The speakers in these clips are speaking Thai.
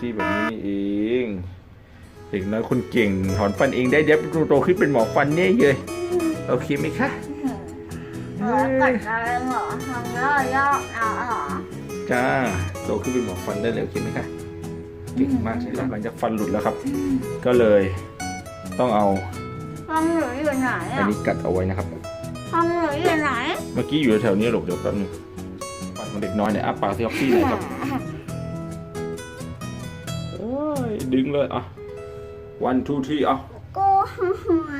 ซี่แบบนี้นี่เองเด็กน้อยคนเก่งถอนฟันเองได้เดี๋ยวโตขึ้นเป็นหมอฟันเนี่ยเลยโอเคไหมคะเหรอกัดอะไรเหรอทำแล้วย่อเอาเหรอจ้าโตขึ้นเป็นหมอฟันได้เลยโอเคไหมคะเก่งมากใช่ไหมหลังจากฟันหลุดแล้วครับ ก็เลยต้องเอาทำหนูอยู่ไหนอันอะนี้กัดเอาไว้นะครับทำหนูอยู่ไหนเมื่อกี้อยู่แถวๆนี้หลบเดี๋ยวแป๊บนึงฟันของเด็กน้อยเนี่ยอ้าปากที่ออฟฟี่หน่อยครับเอ้ย ดึงเลยอะ one two three อะโก้หัว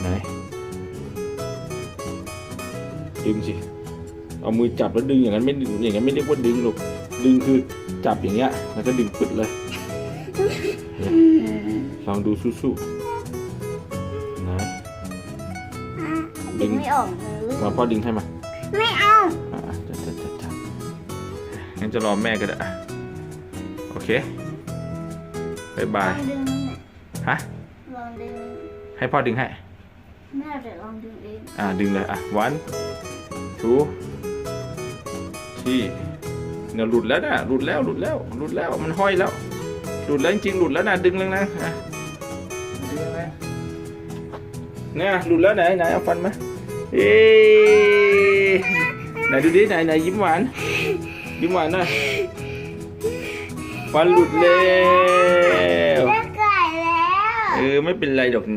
ไหนดึงสิเอามือจับแล้วดึงอย่างนั้นไม่อย่างนั้นไม่เรียกว่าดึงหรอกดึงคือจับอย่างเงี้ยแล้วก็ดึงปึดเลยเนี่ยลองดูสู้ๆไหนดึงไม่ออกมือมาพ่อดึงให้มาไม่เอาอ่าจัดจัดจัดจัดงั้นจะรอแม่ก็ได้อะโอ เคบายบายลองดึงฮะลองดึงให้พ่อดึงให้แม่เดี๋ยวลองดึงเองอ่าดึงเลยอะ one two three เนี่ยหลุดแล้วนะหลุดแล้วหลุดแล้วหลุดแล้วมันห้อยแล้วหลุดแล้วจริงๆหลุดแล้วนะดึงเลยนะอะดึงเลยเนี่ยหลุดแล้วไหนไหนเอาฟันมาเอ๊ะไหนดูดิไหนไหนยิ้มหวานยิ้มหวานหน่อย ฟันหลุดแล้วแม่ไก่แล้ว เออ ไม่เป็นไรดอกนะ